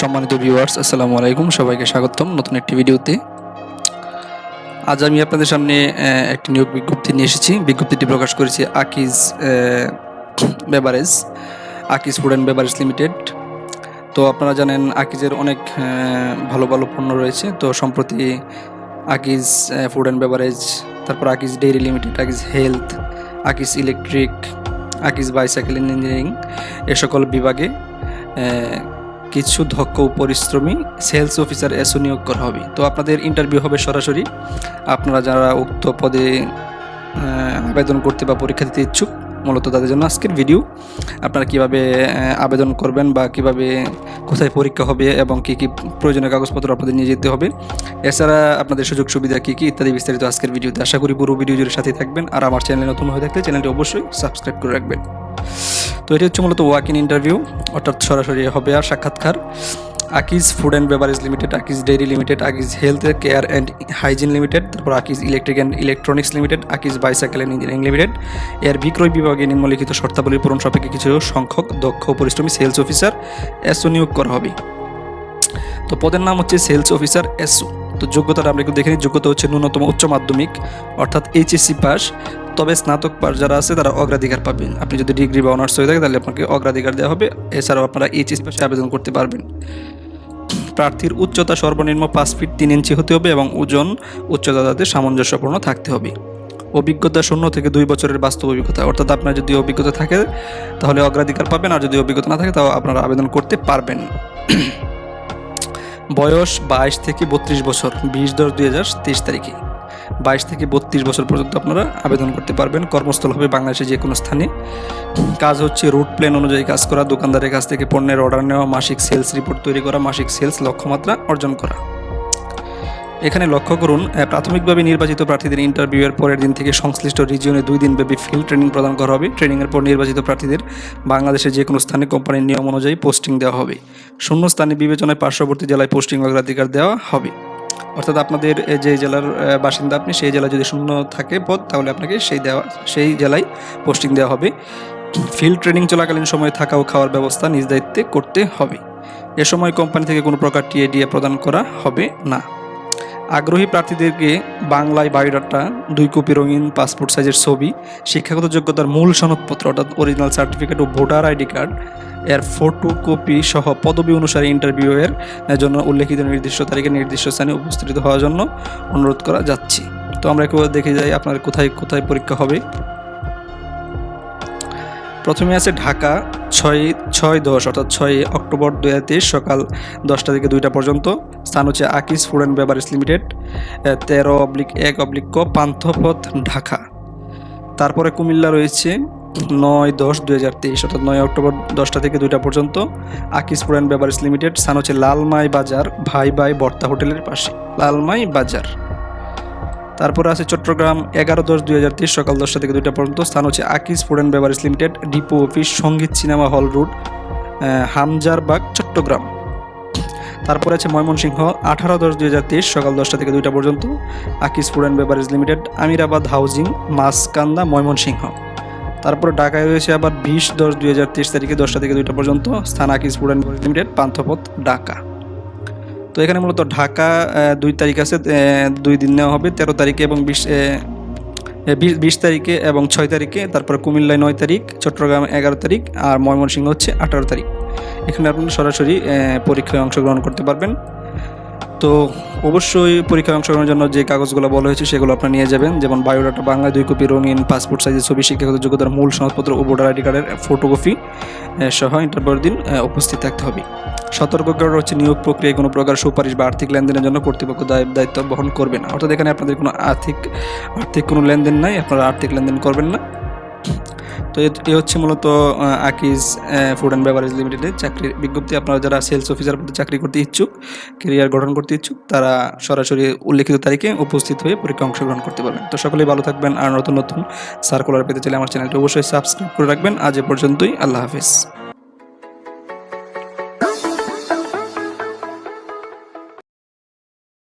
সম্মানিত ভিউয়ার্স আসসালামু আলাইকুম। সবাইকে স্বাগতম নতুন একটি ভিডিওতে। আজ আমি আপনাদের সামনে একটি নিয়োগ বিজ্ঞপ্তি নিয়ে এসেছি। বিজ্ঞপ্তিটি প্রকাশ করেছি Akij beverage Akij food and beverage limited তো আপনারা জানেন, আকিজের অনেক ভালো ভালো পণ্য রয়েছে। তো সম্প্রতি আকিজ ফুড অ্যান্ড বেভারেজ তারপর Akij dairy limited Akij health Akij electric Akij bicycle engineering এ সকল বিভাগে কিছু দক্ষ পরিশ্রমী সেলস অফিসার এসও নিয়োগ করা হবে। তো আপনাদের ইন্টারভিউ হবে সরাসরি। আপনারা যারা উক্ত পদে আবেদন করতে বা পরীক্ষা দিতে ইচ্ছুক, মূলত তাদের জন্য আজকের ভিডিও আপনারা কীভাবে আবেদন করবেন বা কীভাবে কোথায় পরীক্ষা হবে এবং কী কী প্রয়োজনীয় কাগজপত্র আপনাদের নিয়ে যেতে হবে, এছাড়া আপনাদের সুযোগ সুবিধা কী কী ইত্যাদি বিস্তারিত আজকের ভিডিওতে আশা করি পুরো ভিডিও জুড়ে সাথে থাকবেন। আর আমার চ্যানেলে নতুন হয়ে থাকলে চ্যানেলটি অবশ্যই সাবস্ক্রাইব করে রাখবেন। তো এটি হচ্ছে মূলত ওয়াক ইন ইন্টারভিউ, অর্থাৎ সরাসরি হবে আর সাক্ষাৎকার। Akij food and beverage limited Akij dairy limited Akij health care and hygiene limited তারপর Akij electric and electronics limited Akij bicycle and engineering limited এর বিক্রয় বিভাগে নিম্নলিখিত শর্তাবলী পূরণ সাপেক্ষে কিছু সংখ্যক, দক্ষ পরিশ্রমী সেলস অফিসার এসও নিয়োগ করা হবে। তো পদের নাম হচ্ছে সেলস অফিসার এসও। তো যোগ্যতাটা আমরা একটু দেখে নিই। যোগ্যতা হচ্ছে ন্যূনতম উচ্চ মাধ্যমিক, অর্থাৎ এইচএসসি পাস তবে স্নাতক পাস যারা আছে, তারা অগ্রাধিকার পাবেন। আপনি যদি ডিগ্রি বা অনার্স হয়ে থাকে, তাহলে আপনাকে অগ্রাধিকার দেওয়া হবে। এছাড়াও আপনারা এইচএসসি পাশে আবেদন করতে পারবেন। প্রার্থীর উচ্চতা সর্বনিম্ন পাঁচ ফিট তিন ইঞ্চি হতে হবে এবং ওজন উচ্চতা তাদের সামঞ্জস্যপূর্ণ থাকতে হবে। অভিজ্ঞতা শূন্য থেকে দুই বছরের বাস্তব অভিজ্ঞতা। অর্থাৎ আপনার যদি অভিজ্ঞতা থাকে, তাহলে অগ্রাধিকার পাবেন। আর যদি অভিজ্ঞতা না থাকে, তাও আপনারা আবেদন করতে পারবেন। বয়স বাইশ থেকে বত্রিশ বছর, বিশ দশ দুই হাজার তেইশ তারিখে। বাইশ থেকে বত্রিশ বছর পর্যন্ত আপনারা আবেদন করতে পারবেন। কর্মস্থল হবে বাংলাদেশের যে কোনো স্থানে। কাজ হচ্ছে রুট প্ল্যান অনুযায়ী কাজ করা, দোকানদারের কাছ থেকে পণ্যের অর্ডার নেওয়া, মাসিক সেলস রিপোর্ট তৈরি করা, মাসিক সেলস লক্ষ্যমাত্রা অর্জন করা। এখানে লক্ষ্য করুন প্রাথমিকভাবে নির্বাচিত প্রার্থীদের ইন্টারভিউয়ের পরের দিন থেকে সংশ্লিষ্ট রিজিয়নে দুই দিনব্যাপী ফিল্ড ট্রেনিং প্রদান করা হবে। ট্রেনিংয়ের পর নির্বাচিত প্রার্থীদের বাংলাদেশের যে কোনো স্থানে কোম্পানির নিয়ম অনুযায়ী পোস্টিং দেওয়া হবে। শূন্য স্থানে বিবেচনায় পার্শ্ববর্তী জেলায় পোস্টিং অগ্রাধিকার দেওয়া হবে। অর্থাৎ আপনাদের যে জেলার বাসিন্দা আপনি, সেই জেলায় যদি শূন্য থাকে পদ তাহলে আপনাকে সেই দেওয়া, সেই জেলায় পোস্টিং দেওয়া হবে। ফিল্ড ট্রেনিং চলাকালীন সময়ে থাকা ও খাওয়ার ব্যবস্থা নিজ দায়িত্বে করতে হবে। এ সময় কোম্পানি থেকে কোনো প্রকার টিএডিএ প্রদান করা হবে না। আগ্রহী প্রার্থীদেরকে বাংলায় বায়োডাটা, দুই কপি রঙিন পাসপোর্ট সাইজের ছবি, শিক্ষাগত যোগ্যতার মূল সনদপত্র অর্থাৎ অরিজিনাল সার্টিফিকেট ও ভোটার আইডি কার্ড এর ফটো কপি সহ পদবি অনুসারে ইন্টারভিউয়ের জন্য উল্লেখিত নির্দিষ্ট তারিখে নির্দিষ্ট স্থানে উপস্থিত হওয়ার জন্য অনুরোধ করা যাচ্ছে। তো আমরা একবার দেখে যাই আপনার কোথায় কোথায় পরীক্ষা হবে। প্রথমে আছে ঢাকা, ছয় ছয় দশ, অর্থাৎ ছয় অক্টোবর দু হাজার তেইশ সকাল দশটা থেকে দুইটা পর্যন্ত। স্থান হচ্ছে Akij food and beverage limited তেরো অবলিক, এক অবলিক ক, পান্থপথ, ঢাকা। তারপরে কুমিল্লা রয়েছে, নয় দশ দুই হাজার তেইশ, অর্থাৎ নয় অক্টোবর দশটা থেকে দুইটা পর্যন্ত, Akij food and beverage limited, স্থান হচ্ছে লালমাই বাজার, ভাই ভাই বর্তা হোটেলের পাশে, লালমাই বাজার। তারপরে আছে চট্টগ্রাম, এগারো দশ দুই হাজার তেইশ, সকাল দশটা থেকে দুইটা পর্যন্ত, স্থান হচ্ছে Akij food and beverage limited, depot office, Sangeet cinema hall road Hamzarbag, Chittagong. তারপরে আছে ময়মনসিংহ, আঠারো দশ দুই হাজার তেইশ, সকাল দশটা থেকে দুইটা পর্যন্ত। Akij food and beverage limited, Amirabad housing Maskanda Mymensingh. তারপরে ঢাকায় রয়েছে আবার বিশ দশ দুই হাজার তেইশ তারিখে দশটা থেকে দুইটা পর্যন্ত, স্থান Akij food and beverage limited, Panthapath, Dhaka. তো এখানে মূলত ঢাকা দুই তারিখ আছে দুই দিন নেওয়া হবে, তেরো তারিখে এবং বিশ বিশ- তারিখে এবং ছয় তারিখে, তারপরে কুমিল্লায় নয় তারিখ, চট্টগ্রাম এগারো তারিখ, আর ময়মনসিংহ হচ্ছে আঠারো তারিখ। এখানে আপনারা সরাসরি পরীক্ষায় অংশগ্রহণ করতে পারবেন। তো অবশ্যই পরীক্ষায় অংশগ্রহণের জন্য যে কাগজগুলো বলা হয়েছে সেগুলো আপনারা নিয়ে যাবেন। যেমন বায়োডাটা বাংলায় দুই কপি, রঙিন পাসপোর্ট সাইজের ছবি, শিক্ষাগত যোগ্যতার মূল সনদপত্র ও ভোটার আইডি কার্ডের ফটোকপি সহ ইন্টারভিউর দিন উপস্থিত থাকতে হবে। সতর্ক করা হচ্ছে নিয়োগ প্রক্রিয়ায় কোনো প্রকার সুপারিশ বা আর্থিক লেনদেনের জন্য কর্তৃপক্ষ দায়- দায়িত্ব বহন করবে না। অর্থাৎ এখানে আপনাদের কোনো আর্থিক আর্থিক কোনো লেনদেন নাই, আপনারা আর্থিক লেনদেন করবেন না। তো এ হচ্ছে মূলত আকিজ ফুড অ্যান্ড বেভারেজ লিমিটেডের চাকরির বিজ্ঞপ্তি। আপনারা যারা সেলস অফিসার পদে চাকরি করতে ইচ্ছুক কেরিয়ার গঠন করতে ইচ্ছুক, তারা সরাসরি উল্লেখিত তারিখে উপস্থিত হয়ে পরীক্ষা অংশগ্রহণ করতে পারবেন। তো সকলেই ভালো থাকবেন আর নতুন নতুন সার্কুলার পেতে চাইলে আমার চ্যানেলটি অবশ্যই সাবস্ক্রাইব করে রাখবেন। আজ এ পর্যন্তই, আল্লাহ হাফিজ।